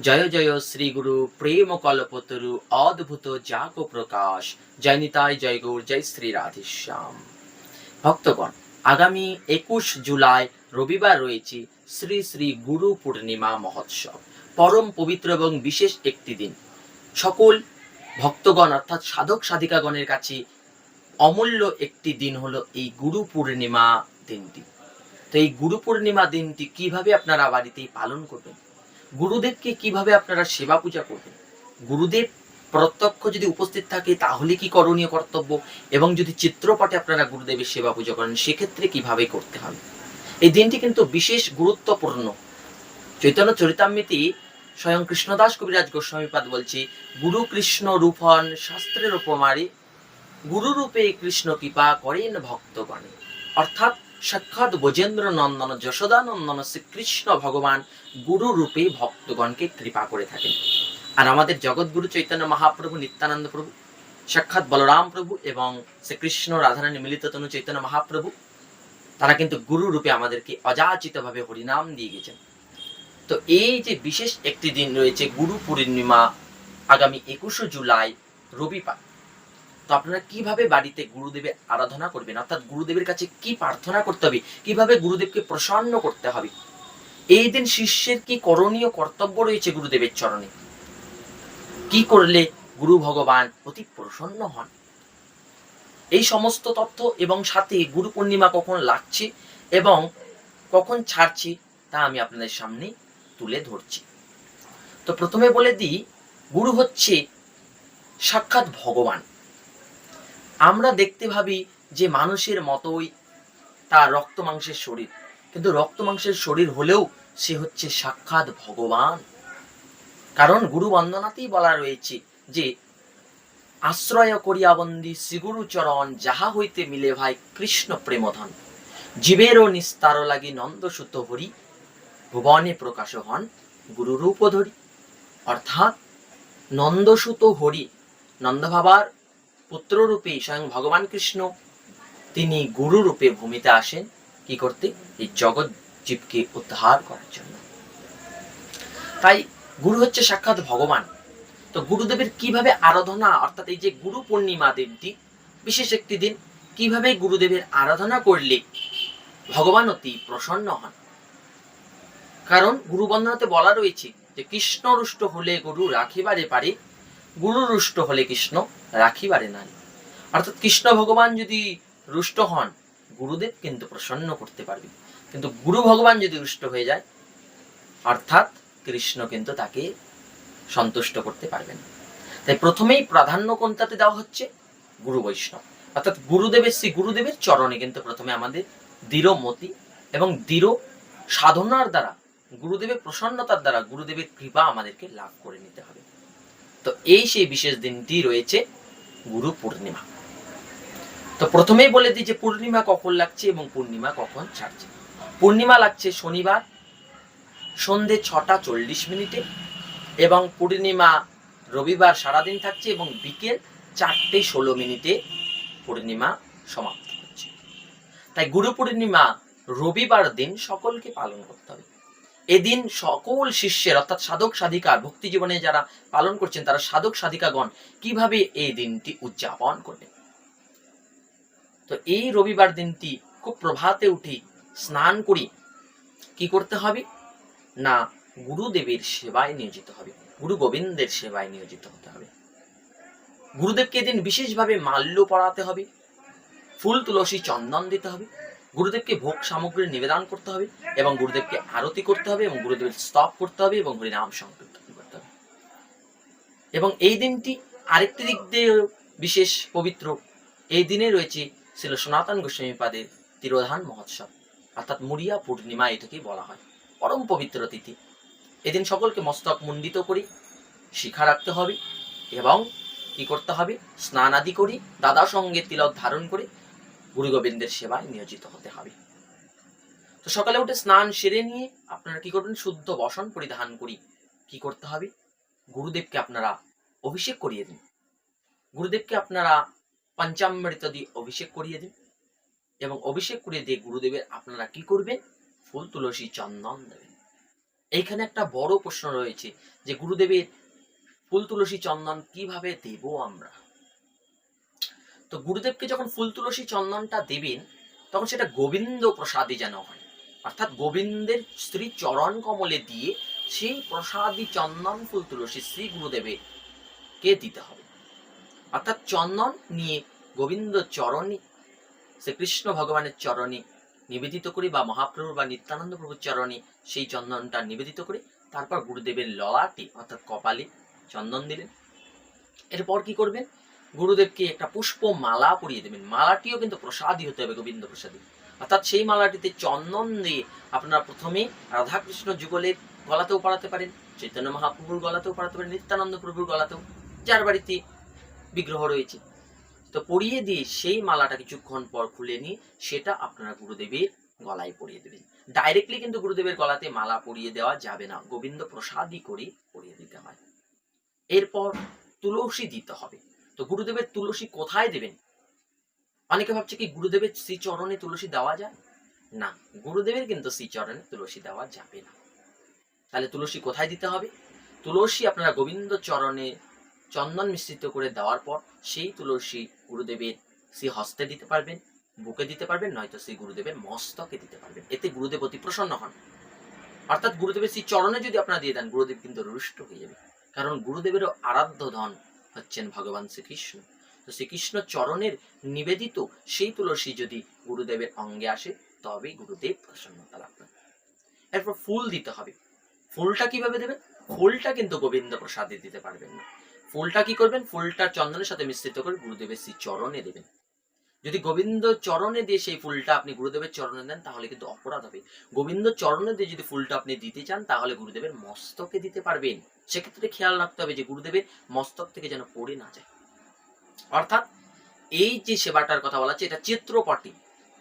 জয় জয় শ্রী গুরু প্রেম কল্পতরু অদ্ভুত জাগ প্রকাশ। জয় নিতাই, জয় গৌর, জয় শ্রী রাধেশ্যাম। ভক্তগণ, আগামী একুশ জুলাই রবিবার রয়েছে শ্রী শ্রী গুরু পূর্ণিমা মহোৎসব। পরম পবিত্র এবং বিশেষ একটি দিন। সকল ভক্তগণ অর্থাৎ সাধক সাধিকাগণের কাছে অমূল্য একটি দিন হলো এই গুরু পূর্ণিমা দিনটি। তো এই গুরু পূর্ণিমা দিনটি কীভাবে আপনারা বাড়িতে পালন করবেন? গুরুদেবকে কীভাবে আপনারা সেবা পূজা করবেন? গুরুদেব প্রত্যক্ষ যদি উপস্থিত থাকে, তাহলে কি করণীয় কর্তব্য? এবং যদি চিত্রপটে আপনারা গুরুদেবের সেবা পূজা করেন, সেক্ষেত্রে কীভাবে করতে হবে? এই দিনটি কিন্তু বিশেষ গুরুত্বপূর্ণ। চৈতন্য চরিতামৃতি স্বয়ং কৃষ্ণদাস কবিরাজ গোস্বামীপাদ বলছে, গুরু কৃষ্ণ রূপন শাস্ত্রের উপমারে গুরু রূপে কৃষ্ণ কৃপা করেন ভক্তগণে। অর্থাৎ সাক্ষাৎ বজেন্দ্র নন্দন যশোদানন্দন শ্রীকৃষ্ণ ভগবান গুরু রূপে ভক্তগণকে কৃপা করে থাকেন। আর আমাদের জগৎগুরু চৈতন্য মহাপ্রভু, নিত্যানন্দ প্রভু, সাক্ষাৎ বলরাম প্রভু এবং শ্রীকৃষ্ণ রাধারানী মিলিত তনু চৈতন্য মহাপ্রভু, তারা কিন্তু গুরু রূপে আমাদেরকে অযাচিতভাবে হরিনাম দিয়ে গেছেন। তো এই যে বিশেষ একটি দিন রয়েছে গুরু পূর্ণিমা আগামী একুশে জুলাই রবিবার আপনারা কীভাবে বাড়িতে গুরুদেবের আরাধনা করবেন? অর্থাৎ গুরুদেবের কাছে কি প্রার্থনা করতে হবে? কীভাবে গুরুদেবকে প্রসন্ন করতে হবে? এই দিন শিষ্যের কি করণীয় কর্তব্য রয়েছে গুরুদেবের চরণে? কি করলে গুরু ভগবান অতি প্রসন্ন হন? এই সমস্ত তথ্য এবং সাথে গুরু পূর্ণিমা কখন লাগছে এবং কখন ছাড়ছে তা আমি আপনাদের সামনে তুলে ধরছি। তো প্রথমে বলে দিই, গুরু হচ্ছে সাক্ষাৎ ভগবান। আমরা দেখতে ভাবি যে মানুষের মতোই তার রক্ত মাংসের শরীর। কিন্তু রক্ত মাংসের শরীর হলেও সে হচ্ছে সাক্ষাৎ ভগবান। কারণ গুরু বন্দনাতেই বলা রয়েছে যে, আশ্রয় করিয়া বন্দি শ্রীগুরু চরণ যাহা হইতে মিলে ভাই কৃষ্ণ প্রেমধন। জীবেরও নিস্তার লাগি নন্দসুত হরি, ভুবনে প্রকাশ হন গুরুরূপ ধরি। অর্থাৎ নন্দসুত হরি নন্দভাবার পুত্ররূপে স্বয়ং ভগবান কৃষ্ণ। তিনি গুরু রূপে ভূমিতে আসেন। কি করতে? এই জগৎ জীবকে উদ্ধার করার জন্য। তাই গুরু হচ্ছে সাক্ষাৎ ভগবান। তো গুরুদেবের কীভাবে আরাধনা, অর্থাৎ এই যে গুরু পূর্ণিমা দিনটি, বিশেষ একটি দিন, কীভাবে গুরুদেবের আরাধনা করলে ভগবান অতি প্রসন্ন হন? কারণ গুরু বন্দনাতে বলা রয়েছে যে কৃষ্ণ রুষ্ট হলে গুরু রাখিবারে পারে গুরু রুষ্ট হলে কৃষ্ণ রাখিবারে নারী। অর্থাৎ কৃষ্ণ ভগবান যদি রুষ্ট হন, গুরুদেব কিন্তু প্রসন্ন করতে পারবে। কিন্তু গুরু ভগবান যদি রুষ্ট হয়ে যায়, অর্থাৎ কৃষ্ণ কিন্তু তাকে সন্তুষ্ট করতে পারবেন তাই প্রথমেই প্রাধান্য কোনটাতে দেওয়া হচ্ছে? গুরু বৈষ্ণব। অর্থাৎ গুরুদেবের শ্রী গুরুদেবের চরণে কিন্তু প্রথমে আমাদের দৃঢ় মতি এবং দৃঢ় সাধনার দ্বারা, গুরুদেবের প্রসন্নতার দ্বারা গুরুদেবের কৃপা আমাদেরকে লাভ করে নিতে হবে। তো এই সেই বিশেষ দিনটি রয়েছে গুরু পূর্ণিমা। তো প্রথমেই বলে দিই যে পূর্ণিমা কখন লাগছে এবং পূর্ণিমা কখন ছাড়ছে। পূর্ণিমা লাগছে শনিবার সন্ধে ছটা চল্লিশ মিনিটে এবং পূর্ণিমা রবিবার সারাদিন থাকছে এবং বিকেল চারটে ষোলো মিনিটে পূর্ণিমা সমাপ্ত হচ্ছে। তাই গুরু পূর্ণিমা রবিবার দিন সকলকে পালন করতে হবে। এদিন সকল শিষ্যের, অর্থাৎ সাধক সাধিকার, ভক্তি জীবনে যারা পালন করছেন, তারা সাধক সাধিকাগণ কীভাবে এই দিনটি উদযাপন করবেন? তো এই রবিবার দিনটি খুব প্রভাতে উঠে স্নান করি, কি করতে হবে? না, গুরুদেবের সেবায় নিয়োজিত হবে, গুরু গোবিন্দের সেবায় নিয়োজিত হতে হবে। গুরুদেবকে এদিন বিশেষভাবে মাল্য পড়াতে হবে, ফুল, তুলসী চন্দন দিতে হবে গুরুদেবকে ভোগ সামগ্রী নিবেদন করতে হবে এবং গুরুদেবকে আরতি করতে হবে এবং গুরুদেবের স্তব করতে হবে এবং হরিনাম সংকীর্তন করতে হবে। এবং এই দিনটি আরেকটি দিক দিয়ে বিশেষ পবিত্র। এই দিনে রয়েছে ছিল সনাতন গোস্বামী পাদের তিরোধান মহোৎসব, অর্থাৎ মুড়িয়া পূর্ণিমা এটাকেই বলা হয়, পরম পবিত্র তিথি। এদিন সকলকে মস্তক মুন্ডিত করি শিখা রাখতে হবে এবং কি করতে হবে? স্নান আদি করি দাদা সঙ্গে তিলক ধারণ করে গুরু গোবিন্দের সেবায় নিয়োজিত হতে হবে। তো সকালে উঠে স্নান সেরে নিয়ে আপনারা কি করবেন? শুদ্ধ বসন পরিধান করি। কি করতে হবে? গুরুদেবকে আপনারা অভিষেক করিয়ে দিন। গুরুদেবকে আপনারা পঞ্চামৃত দিয়ে অভিষেক করিয়ে দিন এবং অভিষেক করিয়ে দিয়ে গুরুদেবের আপনারা কি করবেন? ফুল, তুলসী, চন্দন দেবেন। এইখানে একটা বড় প্রশ্ন রয়েছে যে, গুরুদেবের ফুল, তুলসী, চন্দন কীভাবে দেব আমরা? তো গুরুদেবকে যখন ফুল তুলসী চন্দনটা দেবেন, তখন সেটা গোবিন্দ প্রসাদী যেন হয়। অর্থাৎ গোবিন্দের শ্রী চরণ কমলে দিয়ে সেই প্রসাদী চন্দন ফুল তুলসী শ্রী গুরুদেবের কে দিতে হবে? অর্থাৎ চন্দন নিয়ে গোবিন্দ চরণে, শ্রীকৃষ্ণ ভগবানের চরণে নিবেদিত করি বা মহাপ্রভু বা নিত্যানন্দ প্রভুর চরণে সেই চন্দনটা নিবেদিত করে তারপর গুরুদেবের ললাটে অর্থাৎ কপালে চন্দন দিলেন। এরপর কি করবেন? গুরুদেবকে একটা পুষ্প মালা পরিয়ে দেবেন। মালাটিও কিন্তু প্রসাদী হতে হবে গোবিন্দ প্রসাদী। অর্থাৎ সেই মালাটিতে চন্দন দিয়ে আপনারা প্রথমে রাধাকৃষ্ণ যুগলের গলাতেও পড়াতে পারেন, চৈতন্য মহাপ্রভুর গলাতেও পড়াতে পারেন, নিত্যানন্দ প্রভুর গলাতেও যার বাড়িতে বিগ্রহ রয়েছে। তো পরিয়ে দিয়ে সেই মালাটা কিছুক্ষণ পর খুলে নিয়ে সেটা আপনারা গুরুদেবের গলায় পরিয়ে দেবেন। ডাইরেক্টলি কিন্তু গুরুদেবের গলাতে মালা পরিয়ে দেওয়া যাবে না। গোবিন্দ প্রসাদই করে পরিয়ে দিতে হয়। এরপর তুলসী দিতে হবে। তো গুরুদেবের তুলসী কোথায় দেবেন? অনেকে ভাবছে কি গুরুদেবের শ্রীচরণে তুলসী দেওয়া যায়? না, গুরুদেবের কিন্তু শ্রীচরণে তুলসী দেওয়া যাবে না। তাহলে তুলসী কোথায় দিতে হবে? তুলসী আপনারা গোবিন্দ চরণে চন্দন মিশ্রিত করে দেওয়ার পর সেই তুলসী গুরুদেবের শ্রী হস্তে দিতে পারবেন, বুকে দিতে পারবেন, নয়তো শ্রী গুরুদেবের মস্তকে দিতে পারবেন। এতে গুরুদেব অতি প্রসন্ন হন। অর্থাৎ গুরুদেবের শ্রী চরণে যদি আপনারা দিয়ে দেন, গুরুদেব কিন্তু রুষ্ট হয়ে যাবে। কারণ গুরুদেবেরও আরাধ্য ধন হচ্ছেন ভগবান শ্রীকৃষ্ণ। তো শ্রীকৃষ্ণ চরণের নিবেদিত সেই তুলসী যদি গুরুদেবের অঙ্গে আসে তবে গুরুদেব প্রসন্নতা লাভ করবে এরপর ফুল দিতে হবে। ফুলটা কীভাবে দেবেন? ফুলটা কিন্তু গোবিন্দ প্রসাদে দিতে পারবেন না। ফুলটা কি করবেন? ফুলটা চন্দনের সাথে মিশ্রিত করে গুরুদেবের শ্রী চরণে দেবেন। যদি গোবিন্দ চরণে দিয়ে সেই ফুলটা আপনি গুরুদেবের চরণে দেন, তাহলে কিন্তু অপরাধ হবে। গোবিন্দ চরণে দিয়ে যদি ফুলটা আপনি দিতে চান, তাহলে গুরুদেবের মস্তকে দিতে পারবেন। সেক্ষেত্রে খেয়াল রাখতে হবে যে গুরুদেবের মস্তক থেকে যেন পড়ে না যায়। অর্থাৎ এই যে সেবাটার কথা বলা হচ্ছে, এটা চিত্রপটি।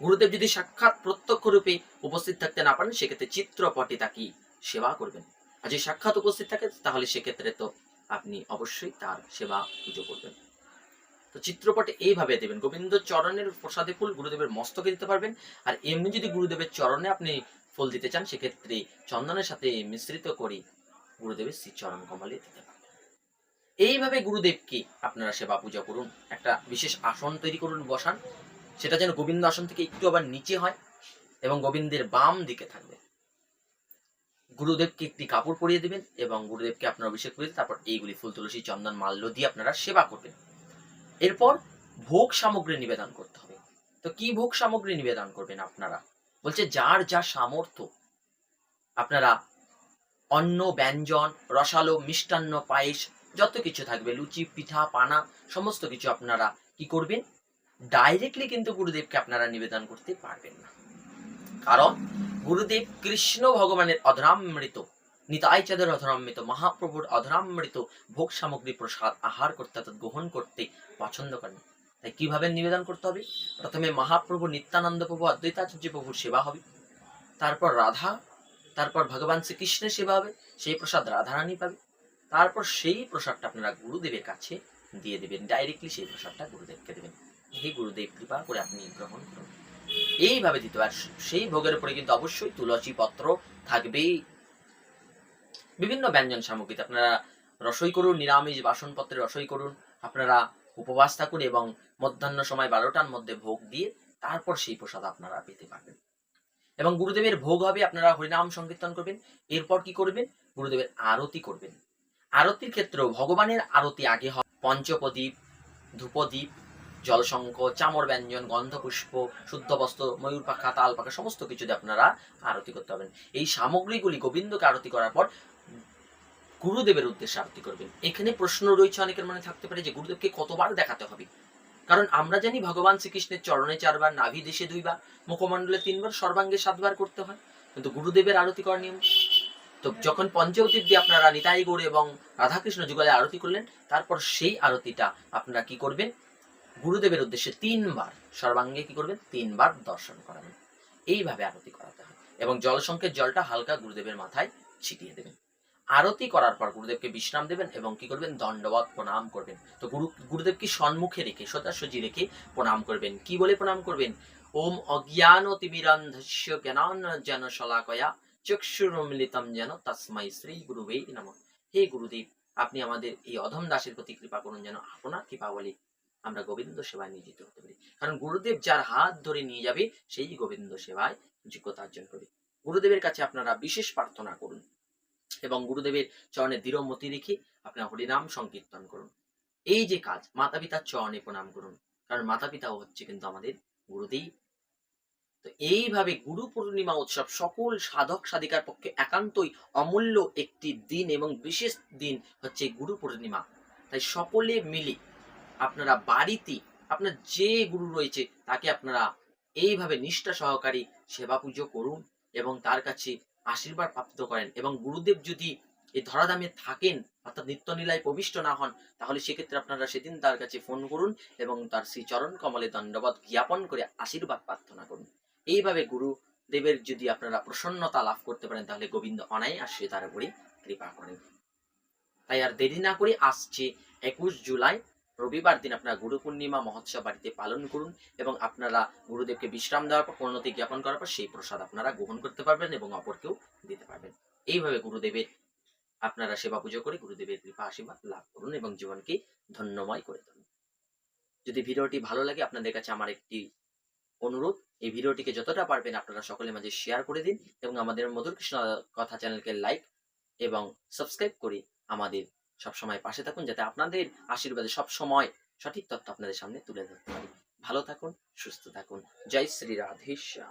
গুরুদেব যদি সাক্ষাৎ প্রত্যক্ষ রূপে উপস্থিত থাকতে না পারেন, সেক্ষেত্রে চিত্রপটে তাকে সেবা করবেন। আর যদি সাক্ষাৎ উপস্থিত থাকে, তাহলে সেক্ষেত্রে তো আপনি অবশ্যই তার সেবা পুজো করবেন। তো চিত্রপটে এইভাবে দেবেন। গোবিন্দ চরণের প্রসাদে ফুল, গুরুদেবের মস্তকে দিতে পারবেন। আর এমনি যদি গুরুদেবের চরণে আপনি ফুল দিতে চান, সেক্ষেত্রে চন্দনের সাথে মিশ্রিত করে গুরুদেবের শ্রী চরণ কমলে দিতে পারবেন। এইভাবে গুরুদেবকে আপনারা সেবা পূজা করুন, একটা বিশেষ আসন তৈরি করুন, বসান। সেটা যেন গোবিন্দ আসন থেকে একটু আবার নিচে হয় এবং গোবিন্দের বাম দিকে থাকবে। গুরুদেবকে একটি কাপড় পরিয়ে দিবেন এবং গুরুদেবকে আপনারা অভিষেক করে তারপর এইগুলি ফুল, তুলসী, চন্দন, মাল্য দিয়ে আপনারা সেবা করবেন। এরপর ভোগ সামগ্রী নিবেদন করতে হবে। তো কি ভোগ সামগ্রী নিবেদন করবেন আপনারা? বলছে, যার যা সামর্থ্য। আপনারা অন্ন, ব্যঞ্জন, রসালো, মিষ্টান্ন, পায়েস, যত কিছু থাকবে, লুচি, পিঠা, পানা, সমস্ত কিছু আপনারা কি করবেন? ডাইরেক্টলি কিন্তু গুরুদেবকে আপনারা নিবেদন করতে পারবেন না। কারণ গুরুদেব কৃষ্ণ ভগবানের অধরামৃত। নিতাই চাঁদের অধরামৃত, মহাপ্রভুর অধরামৃত ভোগ সামগ্রী প্রসাদ আহার করতে, অর্থাৎ গ্রহণ করতে পছন্দ করেন। তাই কীভাবে নিবেদন করতে হবে? প্রথমে মহাপ্রভু নিত্যানন্দ প্রভু, অদ্বৈতাচার্য প্রভুর সেবা হবে। তারপর রাধা, তারপর ভগবান শ্রীকৃষ্ণের সেবা হবে, সেই প্রসাদ রাধারানী পাবে। তারপর সেই প্রসাদটা আপনারা গুরুদেবের কাছে দিয়ে দেবেন ডাইরেক্টলি সেই প্রসাদটা গুরুদেবকে দেবেন। হে গুরুদেব, কৃপা করে আপনি গ্রহণ করুন। এইভাবে দিতে আর সেই ভোগের উপরে কিন্তু অবশ্যই তুলসী পত্র থাকবেই। বিভিন্ন ব্যঞ্জন সামগ্রীতে আপনারা রসই করুন, নিরামিষ বাসনপত্রে রসই করুন, আপনারা উপবাস থাকুন এবং মধ্যাহ্ন সময় বারোটার মধ্যে ভোগ দিয়ে তারপর সেই প্রসাদ আপনারা পেতে পারবেন। এবং গুরুদেবের ভোগ হবে, আপনারা হরিনাম সংকীর্তন করবেন, এরপর কি করবেন? গুরুদেবের আরতি করবেন। আরতির ক্ষেত্রেও ভগবানের আরতি আগে হয়। পঞ্চপ্রদীপ, ধূপদীপ জলশঙ্খ চামর ব্যঞ্জন, গন্ধপুষ্প, শুদ্ধ বস্ত্র, ময়ূর পাখা, তাল পাখা, সমস্ত কিছু দিয়ে আপনারা আরতি করতে পারবেন। এই সামগ্রীগুলি গোবিন্দকে আরতি করার পর গুরুদেবের উদ্দেশ্যে আরতি করবেন। এখানে প্রশ্ন রয়েছে অনেকের মনে থাকতে পারে যে গুরুদেবকে কতবার দেখাতে হবে? কারণ আমরা জানি ভগবান শ্রীকৃষ্ণের চরণে চারবার, নাভি দেশে দুইবার, মুখমণ্ডলে তিনবার, সর্বাঙ্গে সাতবার করতে হয়। কিন্তু গুরুদেবের আরতি করার নিয়ম তো যখন পঞ্চবতীর দিয়ে আপনারা নিতাই গৌড় এবং রাধাকৃষ্ণ যুগলে আরতি করলেন, তারপর সেই আরতিটা আপনারা কি করবেন? গুরুদেবের উদ্দেশ্যে তিনবার, সর্বাঙ্গে কি করবেন? তিনবার দর্শন করাবেন। এইভাবে আরতি করাতে হয় এবং জলসংকের জলটা হালকা গুরুদেবের মাথায় ছিটিয়ে দেবেন। আরতি করার পর গুরুদেবকে বিশ্রাম দেবেন এবং কি করবেন? দণ্ডবত প্রণাম করবেন। তো গুরু গুরুদেবকে সম্মুখে রেখে সোজাসুজি রেখে প্রণাম করবেন? কি বলে প্রণাম করবেন? ওম অজ্ঞান তিমিরন্ধস্য জ্ঞানাঞ্জন শলাকয়া চক্ষুরমিলিতম যেন শ্রী নম। হে গুরুদেব, আপনি আমাদের এই অধম দাসের প্রতি কৃপা করুন যেন আপনার কৃপা বলে আমরা গোবিন্দ সেবায় নিয়োজিত হতে পারি। কারণ গুরুদেব যার হাত ধরে নিয়ে যাবে, সেই গোবিন্দ সেবায় যোগ্যতা অর্জন করবে। গুরুদেবের কাছে আপনারা বিশেষ প্রার্থনা করুন। এবং গুরুদেবের চরণে দৃঢ় মতি রেখে আপনার হরিনাম সংকীর্তন করুন। এই যে কাজ মাতা পিতার চরণে প্রণাম করুন। কারণ মাতা পিতাও হচ্ছে কিন্তু আমাদের গুরুদেব। তো এইভাবে গুরু পূর্ণিমা উৎসব সকল সাধক সাধিকার পক্ষে একান্তই অমূল্য একটি দিন এবং বিশেষ দিন হচ্ছে গুরু পূর্ণিমা। তাই সকলে মিলে আপনারা বাড়িতে, আপনার যে গুরু রয়েছে, তাকে আপনারা এইভাবে নিষ্ঠা সহকারী সেবা পুজো করুন এবং তার কাছে আশীর্বাদ প্রাপ্ত করেন এবং গুরুদেব যদি এই ধরাধামে থাকেন, অর্থাৎ নিত্য নীলায় প্রবিষ্ট না হন, তাহলে সেক্ষেত্রে আপনারা সেদিন তার কাছে ফোন করুন এবং তার শ্রী চরণ কমলে দণ্ডবাদ জ্ঞাপন করে আশীর্বাদ প্রার্থনা করুন। এইভাবে গুরু দেবের যদি আপনারা প্রসন্নতা লাভ করতে পারেন, তাহলে গোবিন্দ অনায়াসে তার উপরে কৃপা করেন। তাই আর দেরি না করে আসছে একুশ জুলাই রবিবার দিন আপনারা গুরু পূর্ণিমা মহোৎসব বাড়িতে পালন করুন এবং আপনারা গুরুদেবকে বিশ্রাম দেওয়ার পর পরিণতি জ্ঞাপন করার পর সেই প্রসাদ আপনারা গ্রহণ করতে পারবেন এবং অপরকেও দিতে পারবেন। এইভাবে গুরুদেবের আপনারা সেবা পুজো করে গুরুদেবের কৃপা আশীর্বাদ লাভ করুন এবং জীবনকে ধন্যময় করে তুলুন। যদি ভিডিওটি ভালো লাগে, আপনাদের কাছে আমার একটি অনুরোধ, এই ভিডিওটিকে যতটা পারবেন আপনারা সকলের মাঝে শেয়ার করে দিন এবং আমাদের মধুর কৃষ্ণ কথা চ্যানেলকে লাইক এবং সাবস্ক্রাইব করে আমাদের সবসময় পাশে থাকুন যাতে আপনাদের আশীর্বাদে সব সময় সঠিক তথ্য আপনাদের সামনে তুলে ধরতে পারি। ভালো থাকুন, সুস্থ থাকুন। জয় শ্রী রাধেশ্যাম।